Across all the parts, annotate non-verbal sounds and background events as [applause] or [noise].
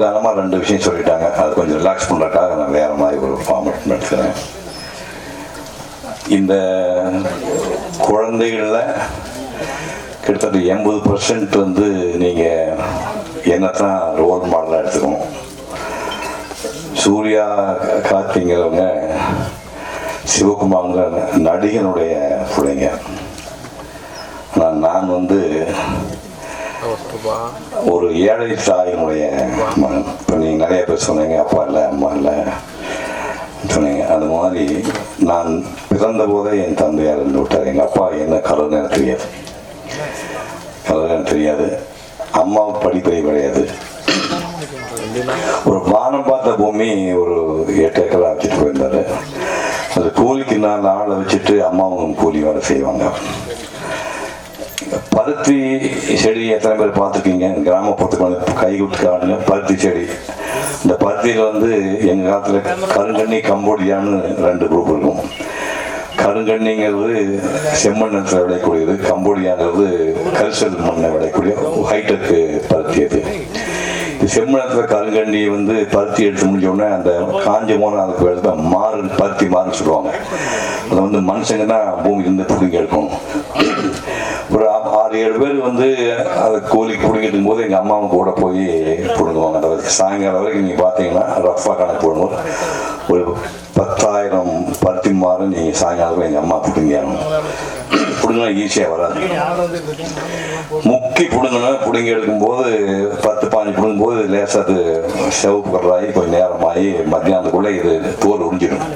கனமாக ரெண்டு விஷயம் சொல்லிட்டாங்க. அது கொஞ்சம் ரிலாக்ஸ் பண்ணுறதுக்காக நான் வேறு மாதிரி ஒரு ஃபார்மேட் எடுத்துக்கிறேன் இந்த குழந்தைகளில் கிட்டத்தட்ட எண்பது பர்சன்ட் வந்து நீங்கள் என்னத்தான் ரோல் மாடலாக எடுத்துக்கணும். சூர்யா கார்த்திங்கிறவங்க சிவகுமாருங்கிற நடிகனுடைய பிள்ளைங்க. ஆனால் நான் வந்து ஒரு ஏழை தாயினுடைய மகன். இப்போ நீங்கள் நிறைய பேர் சொன்னீங்க அப்பா இல்லை அம்மா இல்லை. சொன்னீங்க. அது மாதிரி நான் பிறந்த போதே என் தந்தையார் இருந்து விட்டார். எங்கள் அப்பா என்ன கலர்னு எனக்கு தெரியாது. கலர் எனக்கு தெரியாது. அம்மா படிப்பை கிடையாது. ஒரு வானம் பார்த்த பூமி ஒரு எட்டு ஏக்கரா வச்சுட்டு போயிருந்தாரு. அது கூலிக்கு நான் ஆளை வச்சுட்டு அம்மாவும் கூலி வேலை செய்வாங்க. பருத்தி செடி எத்தனை பேர் பார்த்துருக்கீங்க? கிராமப்புறத்துக்கு வந்து கை விட்டுக்கானுங்க பருத்தி செடி. இந்த பருத்தியில் வந்து எங்கள் காலத்தில் கருங்கண்ணி கம்போடியான்னு ரெண்டு குரூப் இருக்கும். கருங்கண்ணிங்கிறது செம்மண் நிலத்தில் விளையக்கூடியது. கம்போடியாங்கிறது கரிசல் மண்ணை விளையக்கூடிய ஹைடெக் பருத்தி அது. செம்மணத்தில் கருங்கண்ணி வந்து பருத்தி எடுத்து முடிஞ்சோடனே அந்த காஞ்ச போன அதுக்கு பேர் மாறு பருத்தி மாறுன்னு சொல்லுவாங்க. அதை வந்து மனுஷங்க தான் பூமியிலேருந்து பிடிங்க எடுக்கணும் ஆறு ஏழு பேர் வந்து அதை கூலிக்கு பிடிங்கிட்டு போது எங்கள் அம்மாவும் கூட போய் பிடுங்குவாங்க. அந்த வரைக்கும் சாயங்காலம் வரைக்கும் நீங்கள் பார்த்தீங்கன்னா ரஃபாக கணக்கு போடுவோம் ஒரு பத்தாயிரம் பருத்தி மாறு நீங்கள் சாயங்காலம் எங்கள் அம்மா பிடுங்கியாகணும் பிடுங்கினா ஈஸியாக வராது. முக்கி பிடுங்கணும் பிடுங்கி எடுக்கும்போது பத்து பாஞ்சு பிடுங்கும்போது லேசாக அது சிவப்பு கலராகி கொஞ்சம் நேரமாகி மத்தியானத்துக்குள்ளே இது தோல் உறிஞ்சிடும்.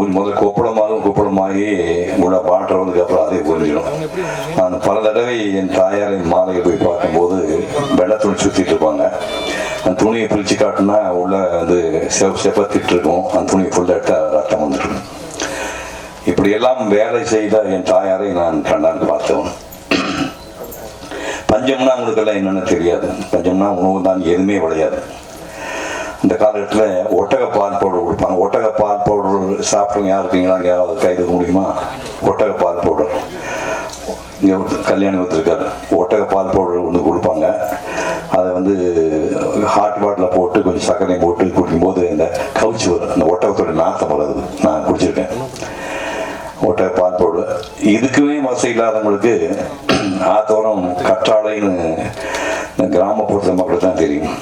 ஒரு முதல் கொப்பளமாகும் கொப்பளமாகி உள்ள பாட்டுறதுக்கு அப்புறம் அதே புரிஞ்சிடும் நான் பல தடவை என் தாயாரின் மாலையை போய் பார்க்கும்போது வெள்ளை துணி சுற்றிட்டு இருப்பாங்க. அந்த துணியை பிரித்து காட்டினா உள்ள வந்து செவ செப்பத்திட்டு இருக்கும் அந்த துணியை ஃபுல்லாக எடுத்தால் ரத்தம் வந்துட்டு இப்படியெல்லாம் வேலை செய்த என் தாயாரை நான் கண்டான் பார்த்தவன். பஞ்சம்னா அவங்களுக்கெல்லாம் என்னென்னு தெரியாது. பஞ்சம்னா உணவு தான் எதுவுமே விளையாது. இந்த காலகட்டத்தில் ஒட்டக பால் பவுடர் சாப்பிட்றவங்க யார் இருக்கீங்களா? யாராவது கைது முடியுமா? ஒட்டக பால் பவுடர் இங்கே கல்யாணி ஒருத்தருக்காரு ஒட்டக பால் பவுடர் வந்து கொடுப்பாங்க. அதை வந்து ஹாட் பாட்டில் போட்டு கொஞ்சம் சர்க்கரை போட்டு குடிக்கும்போது இந்த கவுச்சி வரும் அந்த ஒட்டகத்தோட நாத்தம் வருது நான் குடிச்சிருக்கேன். ஒட்டக பால் பவுடர் இதுக்குமே வசதி இல்லாதவங்களுக்கு ஆத்தோரம் கற்றாழைன்னு இந்த கிராமப்புறத்து மக்களுக்கு தான் தெரியும்.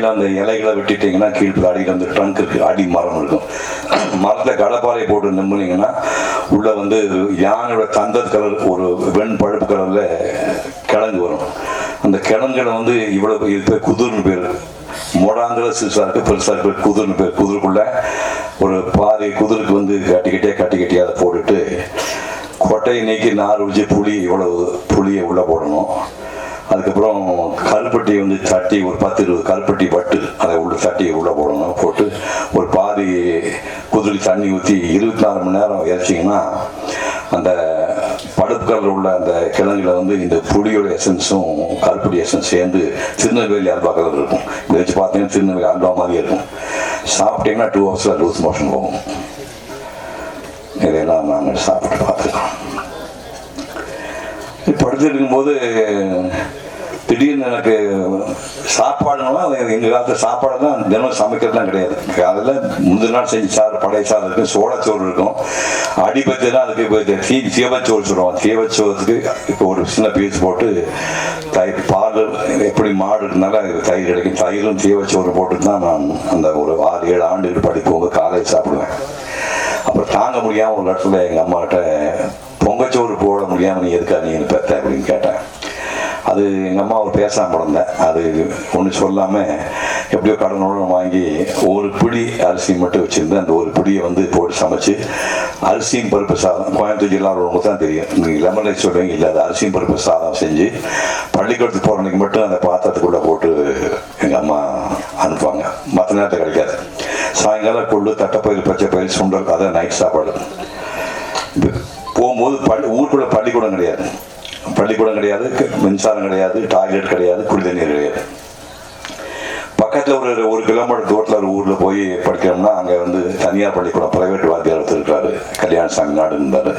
கற்றாழையில் அந்த இலைகளை வெட்டிட்டீங்கன்னா கீழே அடியில் அந்த ட்ரங்க் இருக்குது அடி மரம் இருக்கும். [clears throat] மரத்தில் கடப்பாறை போட்டு நிம்புனீங்கன்னா உள்ளே வந்து யானையோட தந்த கலர் ஒரு வெண் பழுப்பு கலரில் கிழங்கு வரும். அந்த கிழங்குல வந்து இவ்வளோ இது பேர் குதிர்னு பேர். முடாங்கிற சிறுசாக இருக்குது பெருசாக இருக்கு குதிர்னு பேர். குதிருக்குள்ள ஒரு பாதி குதிருக்கு வந்து கட்டிக்கிட்டே கட்டிக்கிட்டே அதை போட்டுட்டு கொட்டையை நீக்கி நார் வச்சு புளி இவ்வளவு புளியை உள்ளே போடணும். அதுக்கப்புறம் கருப்பட்டி வந்து தட்டி ஒரு பத்து இருபது கருப்பட்டி பட்டு அதை உள்ள தட்டி உள்ளே போடணும் போட்டு ஒரு பாதி குதிரை தண்ணி ஊற்றி இருபத்தி நாலு மணி நேரம் இறைச்சிங்கன்னா அந்த படுப்பு உள்ள அந்த கிழங்குல வந்து இந்த புளியோட எசன்ஸும் கருப்பட்டி எசன்ஸ் சேர்ந்து திருநெல்வேலி அல்வா கலர் இருக்கும். இதை வச்சு பார்த்தீங்கன்னா திருநெல்வேலி அல்வா மாதிரியே இருக்கும். சாப்பிட்டீங்கன்னா டூ ஹவர்ஸில் லூஸ் மோஷன் போகும். இதெல்லாம் நாங்கள் சாப்பிட்டு பார்த்துருக்கோம் படுத்துட்டு இருக்கும்போது திடீர்னு எனக்கு சாப்பாடுனா எங்கள் காலத்தில் சாப்பாடு தான் தினம் சமைக்கிறதுலாம் கிடையாது. காலையில் முந்தின நாள் செஞ்சு சாறு பழைய சாறு இருக்கும் சோளச்சோறு இருக்கும். அடிபத்தினா அதுக்கு இப்போ தீ தீவச்சோறு சொல்லுவோம் தீவச்சோறுக்கு இப்போ ஒரு சின்ன பீஸ் போட்டு தயிர் பால் எப்படி மாடு இருந்தாலும் அதுக்கு தயிர் கிடைக்கும். தயிரும் தீவச்சோறு போட்டு தான் நான் அந்த ஒரு ஆறு ஏழு ஆண்டுகள் படிப்போங்க காலையில் சாப்பிடுவேன். அப்புறம் தாங்க முடியாமல் ஒரு இடத்துல எங்கள் அம்மாகிட்ட பொங்கச்சோறு போட முடியாமல் நீ நீ பெற்ற அப்படின்னு கேட்டேன். அது எங்கள் அம்மா அவர் பேசாமல் இருந்தேன். அது ஒன்று சொல்லாமல் எப்படியோ கடனோட வாங்கி ஒரு பிடி அரிசி மட்டும் வச்சுருந்தேன். அந்த ஒரு பிடியை வந்து போட்டு சமைச்சு அரிசியும் பருப்பு சாதம் கோயம்புத்தூர் ஜில்லாவுக்கு தான் தெரியும். நீங்கள் லெமன் ரைஸ் சொல்லுவீங்க இல்லை அது அரிசியும் பருப்பு சாதம் செஞ்சு பள்ளிக்கூடத்துக்கு போகிற அன்னைக்கு மட்டும் அந்த பாத்திரத்துக்குள்ளே போட்டு எங்கள் அம்மா அனுப்புவாங்க. மற்ற நேரத்தில் கிடைக்காது. சாயங்காலம் கொள்ளு தட்டைப்பயிறு பச்சை பயிர் சுண்டல் அதான் நைட் சாப்பாடு. போகும்போது பள்ளி ஊருக்குள்ள பள்ளிக்கூடம் கிடையாது. பள்ளிக்கூடம் கிடையாது மின்சாரம் கிடையாது டாய்லெட் கிடையாது குடி தண்ணீர் கிடையாது. பக்கத்தில் ஒரு ஒரு கிலோமீட்டர் தூரத்தில் ஒரு ஊரில் போய் படிக்கிறோம்னா அங்கே வந்து தனியார் பள்ளிக்கூடம் பிரைவேட் வாத்தியார் வச்சுருக்காரு கல்யாண சாமி நாடு இருந்தார்.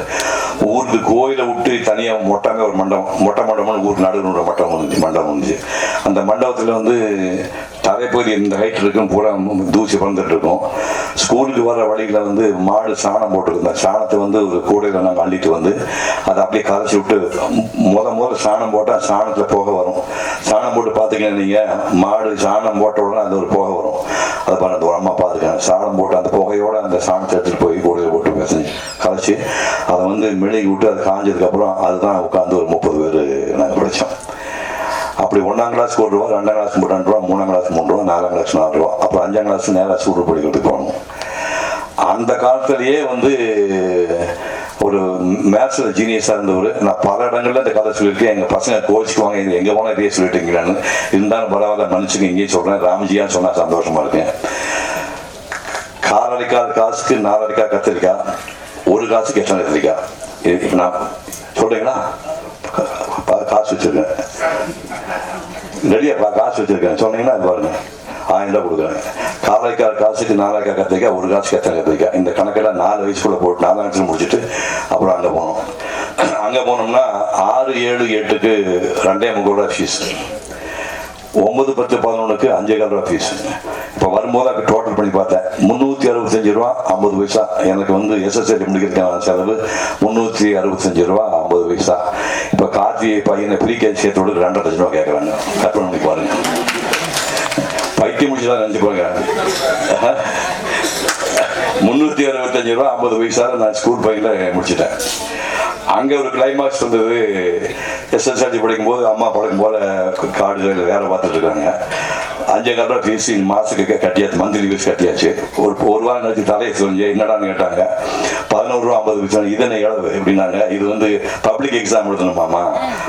ஊருக்கு கோயிலை விட்டு தனியாக மொட்டாங்க ஒரு மண்டபம் மொட்டை மண்டபம்னு ஊர் நடுவில் ஒரு மண்டபம் இருந்துச்சு மண்டபம் இருந்துச்சு. அந்த மண்டபத்தில் வந்து தரைப்பகுதி இந்த ஹைட் இருக்கும் பூரா தூசி பறந்துட்டு இருக்கும் ஸ்கூலுக்கு வர வழியில் வந்து மாடு சாணம் போட்டுருக்கு சாணத்தை வந்து ஒரு கூடையில் நாங்கள் அள்ளிட்டு வந்து அதை அப்படியே கரைச்சி விட்டு முத முத சாணம் போட்டால் சாணத்தில் புகை வரும். சாணம் போட்டு பார்த்தீங்கன்னா நீங்கள் மாடு சாணம் போட்ட உடனே அது ஒரு புகை வரும். அதை பண்ண அந்த அம்மா பார்த்துக்கேன் சாணம் போட்டு அந்த புகையோடு அந்த சாணத்தை எடுத்துகிட்டு போய் கூடையில் போட்டு பிசைஞ்சு கரைச்சி அதை வந்து மெழுகி விட்டு அது காஞ்சதுக்கப்புறம் அதுதான் உட்காந்து ஒரு முப்பது பேர் நாங்கள் படித்தோம் அப்படி ஒன்றாம் கிளாஸ் ஒரு ரூபா ரெண்டாம் கிளாஸ் ரெண்டு ரூபா மூணாம் கிளாஸ் மூணு ரூபா நாலாம் கிளாஸ் நாலு ரூபா. அப்புறம் அஞ்சாம் கிளாஸ் நேராக சூடு படிக்கிறதுக்கு போகணும். அந்த காலத்திலேயே வந்து ஒரு மேத்ஸில் ஜீனியஸாக இருந்தவர். நான் பல இடங்களில் இந்த கதை சொல்லியிருக்கேன். எங்கள் பசங்க கோச்சிக்குவாங்க. இது எங்கே போனால் இதே சொல்லிட்டீங்களான்னு. இருந்தாலும் பரவாயில்ல மன்னிச்சுங்க இங்கேயும் சொல்கிறேன் ராம்ஜியான்னு சொன்னால் சந்தோஷமா இருக்கேன். காரடிக்காத காசுக்கு நாலடிக்கா கத்திரிக்காய் ஒரு காசுக்கு எத்தனை கத்திரிக்காய் இது நான் சொல்கிறீங்களா காசு வச்சுருக்கேன். ரெடியாப்பா காசு வச்சிருக்கேன். சொன்னீங்கன்னா அது பாருங்க. ஆயிரம் ரூபாய் கொடுக்குறேன். காலைக்கால் காசுக்கு நாலாயிரம் கத்திரிக்காய் ஒரு காசுக்கு எத்தனை கத்திரிக்காய் இந்த கணக்கெல்லாம் நாலு வயசுக்குள்ள போட்டு நாலாம் வயசுல முடிச்சுட்டு அப்புறம் அங்கே போனோம். அங்கே போனோம்னா ஆறு ஏழு எட்டுக்கு ரெண்டே முப்பது ரூபா ஃபீஸ் ஒன்பது பத்து பதினொன்றுக்கு அஞ்சே கால் ரூபா ஃபீஸ் இப்போ வரும்போது அங்கே டோட்டல் பண்ணி பார்த்தேன். முந்நூற்றி அறுபத்தஞ்சு ரூபா ஐம்பது பைசா. எனக்கு வந்து எஸ்எஸ்எல் முடிக்கிறதுக்கான செலவு முந்நூற்றி அறுபத்தஞ்சு ரூபா ஐம்பது பைசா. இப்போ கார்த்திகை பையனை ஃப்ரீகேஜ் சேர்த்தோடு ரெண்டரை லட்சம் ரூபா கேட்குறாங்க கற்பனை பண்ணி பாருங்க. பைத்தியம் முடிச்சுதான் நினச்சி முந்நூற்றி அறுபத்தஞ்சு ரூபா ஐம்பது பைசா நான் ஸ்கூல் பையனில் முடிச்சிட்டேன். அங்கே ஒரு கிளைமாக்ஸ் இருந்தது எஸ்எஸ்எல்சி படிக்கும்போது அம்மா பழக்கம் போல காடுகள் வேலை பார்த்துட்டு இருக்காங்க. அஞ்சு கல்ரூபா டிசி மாதத்துக்கு கட்டியாச்சு மந்த்லி ஃபீஸ் கட்டியாச்சு. ஒரு ஒரு வாரம் கழிச்சு தலையை சொல்லி என்னடான்னு கேட்டாங்க. பதினோரு ரூபா ஐம்பது பைசா இது என்ன எவ்வளவு? எப்படின்னாங்க இது வந்து பப்ளிக் எக்ஸாம் எழுதணுமாமா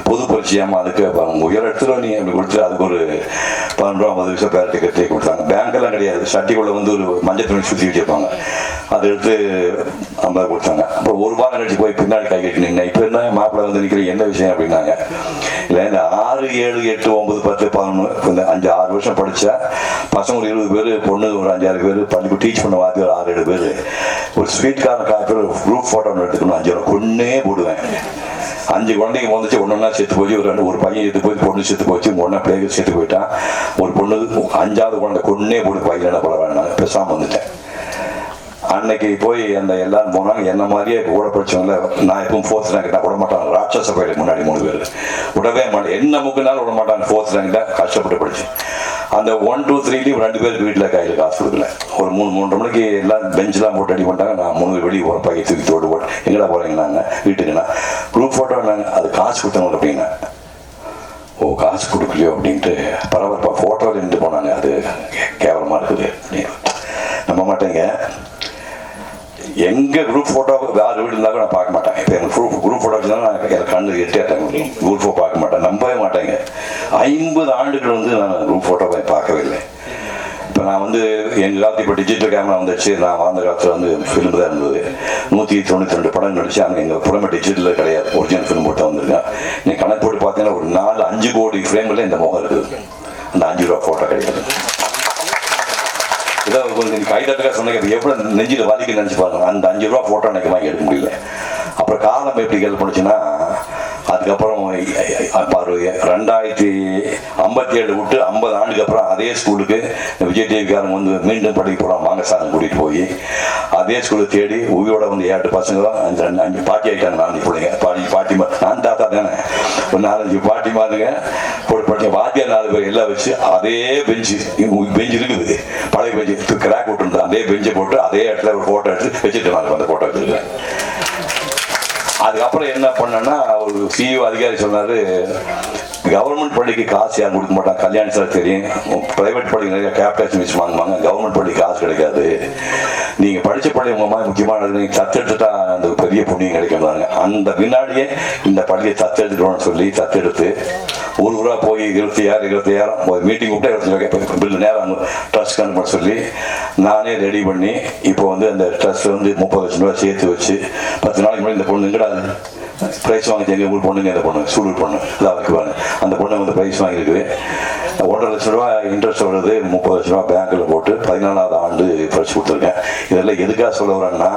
பொது பரீட்சையாமா அதுக்கு அவங்க உயர் எடுத்துருவா நீ அப்படி கொடுத்து அதுக்கு ஒரு பதினொரு ரூபா ஐம்பது பைசா பேர் டிக்கெட் கொடுத்தாங்க. பேங்க்கெல்லாம் கிடையாது. சட்டிக்குள்ள வந்து ஒரு மஞ்சள் துணி சுற்றி வச்சிருப்பாங்க. அதை எடுத்து ஐம்பது கொடுத்தாங்க. அப்புறம் ஒரு வாரம் கழிச்சு போய் பின்னாடி கை கட்டினீங்க. இப்போ என்ன? மாப்பிள்ளை வந்து நிற்கிறீங்க என்ன விஷயம்? அப்படின்னாங்க. இல்லை இந்த ஆறு ஏழு எட்டு ஒன்பது பத்து பதினொன்று இந்த அஞ்சு ஆறு வருஷம் படித்தா பசங்க ஒரு இருபது பேர் பொண்ணு ஒரு அஞ்சாறு பேர் பள்ளிக்கு டீச் பண்ண வாத்தி ஒரு ஆறு ஏழு பேர். ஒரு ஸ்வீட் கார்டு காப்பி ஒரு குரூப் ஃபோட்டோ ஒன்று எடுத்துக்கணும் அஞ்சு ரூபா கொன்னே போடுவேன். அஞ்சு குழந்தைங்க வந்துச்சு ஒன்றா செத்து போச்சு ஒரு ரெண்டு ஒரு பையன் செத்து போய் பொண்ணு செத்து போச்சு ஒன்றா பிள்ளைகள் செத்து போயிட்டான். ஒரு பொண்ணு அஞ்சாவது குழந்தை கொன்னே போட்டு பையன் என்ன பண்ண வேணாம் பேசாமல் வந்துட்டேன். அன்னைக்கு போய் அந்த எல்லாரும் போனாங்க. என்ன மாதிரியே கூட படிச்சவங்கள நான் எப்பவும் ஃபோர்த் ரேங்க் தான் விட மாட்டாங்க ராட்சச கோயிலுக்கு முன்னாடி மூணு பேர். விடவே மாட்டேன். என்ன முக்கினாலும் விட மாட்டாங்க ஃபோர்த் ரேங்க் தான் கஷ்டப்பட்டு படிச்சு. அந்த ஒன் டூ த்ரீலையும் ரெண்டு பேருக்கு வீட்டில் கையில் காசு கொடுக்கல. ஒரு மூணு மூன்றரை மணிக்கு எல்லாம் பெஞ்செலாம் போட்டு அடி பண்ணிட்டாங்க. நான் மூணு பேர் வெளியே போகிற பையன் தூக்கி தோடு போட்டு. எங்கடா போகிறீங்கன்னாங்க வீட்டுக்குண்ணா குரூப் ஃபோட்டோ நாங்கள் அது காசு கொடுத்தவங்க அப்படின்னா ஓ காசு கொடுக்கலையோ? அப்படின்ட்டு பரவாயில்ல ஃபோட்டோவில் நின்று போனாங்க. அது கேவலமாக இருக்குது அப்படின்னு. நம்ப மாட்டேங்க. எங்கள் குரூப் ஃபோட்டோ வேறு வீடு இருந்தாலும் நான் பார்க்க மாட்டேன். இப்போ எங்கள் குரூப் குரூப் ஃபோட்டோ வச்சுருந்தா நான் எனக்கு கண்ணு எட்டியாட்டேன் குரூப் ஃபோட்டோ பார்க்க மாட்டேன். நம்பவே மாட்டேங்க. ஐம்பது ஆண்டுகள் வந்து நான் குரூப் ஃபோட்டோ போய் பார்க்கவே இல்லை. இப்போ நான் வந்து எங்கள் காலத்து இப்போ டிஜிட்டல் கேமரா வந்துச்சு. நான் வாழ்ந்த காலத்தில் வந்து ஃபிலிம் தான் இருந்தது. நூற்றி தொண்ணூற்றி ரெண்டு படம் நடிச்சு அங்கே எங்கள் புறமே டிஜிட்டலில் கிடையாது. ஒரிஜினல் ஃபிலிம் போட்டு வந்திருக்கேன். நீங்கள் கணக்கு போட்டு பார்த்தீங்கன்னா ஒரு நாலு அஞ்சு கோடி ஃப்ரேமில் இந்த முகம் இருக்குது. அந்த அஞ்சு ரூபா ஃபோட்டோ கிடையாது கொஞ்சம் சந்தேகத்தை எவ்வளோ நெஞ்சில் வலிக்கு நினச்சி பாருங்க அந்த அஞ்சு ரூபா ஃபோட்டோ எனக்கு வாங்கி எடுக்க முடியல அப்புறம் காலம் எப்படி கேள்வி பண்ணுச்சுன்னா அதுக்கப்புறம் பாரு ரெண்டாயிரத்தி ஐம்பத்தி ஏழு விட்டு ஐம்பது ஆண்டுக்கு அப்புறம் அதே ஸ்கூலுக்கு விஜய் டிவிக்காரங்க வந்து மீண்டும் படிக்க போகிறோம் வாங்க சார் கூட்டிகிட்டு போய் அதே ஸ்கூலை தேடி உயிரோட வந்து ஏழு பசங்களும் அஞ்சு ரெண்டு அஞ்சு பாட்டி ஆகிட்டாங்க நான் பிள்ளைங்க பாட்டி பாட்டி நான் தாத்தா தானே ஒரு நாலஞ்சு பாட்டி மாதிரிங்க போட்டு படிச்ச வாத்தியார் நாலு பேர் எல்லாம் வச்சு அதே பெஞ்சு பெஞ்சு இருக்குது. பழைய பெஞ்சு கிராக் விட்டுருந்தேன் அதே பெஞ்சை போட்டு அதே இடத்துல ஒரு ஃபோட்டோ எடுத்து வச்சுட்டு நான் அந்த ஃபோட்டோ எடுத்துருக்கேன் அதுக்கப்புறம் என்ன பண்ணேன்னா ஒரு சிஇஓ அதிகாரி சொன்னார் கவர்மெண்ட் பள்ளிக்கு காசு யாரும் கொடுக்க மாட்டாங்க கல்யாணம் சார் தெரியும். பிரைவேட் பள்ளிக்கு நிறைய கேப்டேஷன் வச்சு வாங்குவாங்க. கவர்மெண்ட் பள்ளிக்கு காசு கிடைக்காது. நீங்கள் படித்த பள்ளி உங்கள் மாதிரி முக்கியமான நீங்க தத்தெடுத்துட்டா அந்த பெரிய புண்ணியம் கிடைக்கும்னாங்க அந்த பின்னாடியே இந்த பள்ளியை தத்தெடுத்துக்கணும்னு சொல்லி தத்தெடுத்து ஒரு ஊராக போய் இருபத்தி ஆறு இருபத்தி ஆயிரம் ஒரு மீட்டிங் கூப்பிட்டா இருபத்தி பில்லு நேரம் ட்ரஸ்ட் அனுப்ப சொல்லி நானே ரெடி பண்ணி இப்போ வந்து அந்த ட்ரஸ்ட் வந்து முப்பது லட்சம் ரூபாய் சேர்த்து வச்சு பத்து நாளைக்கு முன்னாடி இந்த பொண்ணு எங்கடா ப்ரைஸ் வாங்கி எங்கள் ஊர் பொண்ணுங்க அந்த பொண்ணு சூடு பொண்ணு அதான் அவருக்கு வேணும் அந்த பொண்ணு வந்து ப்ரைஸ் வாங்கியிருக்குது ஒன்றரை லட்ச ரூபா இன்ட்ரெஸ்ட் வருது முப்பது லட்ச ரூபா பேங்க்கில் போட்டு பதினாலாவது ஆண்டு படிச்சு கொடுத்துருக்கேன். இதெல்லாம் எதுக்காக சொல்ல வரேன்னா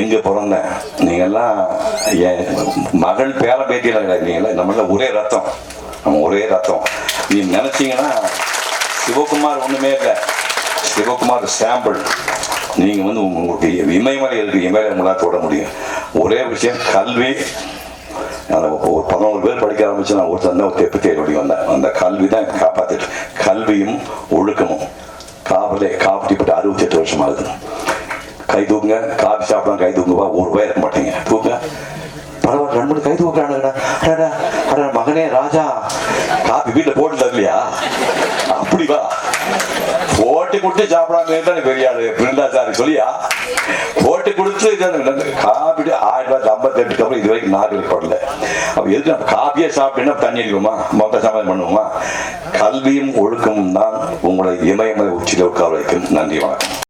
எங்கே பிறந்தேன் நீங்கள்லாம் என் மகள் பேர பேத்தியெல்லாம் கிடையாது. நீங்களாம் நம்மள ஒரே ரத்தம். நம்ம ஒரே ரத்தம். நீ நினச்சிங்கன்னா சிவகுமார் ஒன்றுமே இல்லை. சிவகுமார் சாம்பிள் நீங்கள் வந்து உங்களுக்கு இமயமலை இருக்கு இமயமலை உங்களால் தொட முடியும். ஒரே விஷயம் கல்வி. ஒரு பதினோரு பேர் படிக்க ஆரம்பிச்சு நான் ஒருத்தர் தான் தெப்பு தேடி வந்தேன். அந்த கல்வி தான் காப்பாத்திட்டு கல்வியும் ஒழுக்கமும். காவலே காப்பிட்டு அறுபத்தி எட்டு வருஷம் ஆகுது கை தூக்குங்க காஃபி சாப்பிடலாம் கை தூக்குவா ஒரு ரூபாய் இருக்க மாட்டீங்க தூக்குங்க பரவாயில்ல ரெண்டு மணி கை தூக்குறானுங்கடா அடடா அடடா மகனே ராஜா காபி வீட்டில் போட்டு தரலையா அப்படி வா போட்டு கொடுத்து சாப்பிடாம பெரிய ஆளு பிருந்தாச்சாரி சொல்லியா? போட்டு கொடுத்து காப்பி ஆயிரம் ரூபாய் ஐம்பத்தெட்டுக்கு அப்புறம் இது வரைக்கும் நாடு படல. அப்ப எதுக்கு நம்ம காப்பியே சாப்பிட்டேன்னா தண்ணி அடிக்குமா? மொத்த சமாளம் பண்ணுவோமா? கல்வியும் ஒழுக்கமும் தான் உங்களை இமயமலை உச்சியில் உட்கார வைக்கும். நன்றி வணக்கம்.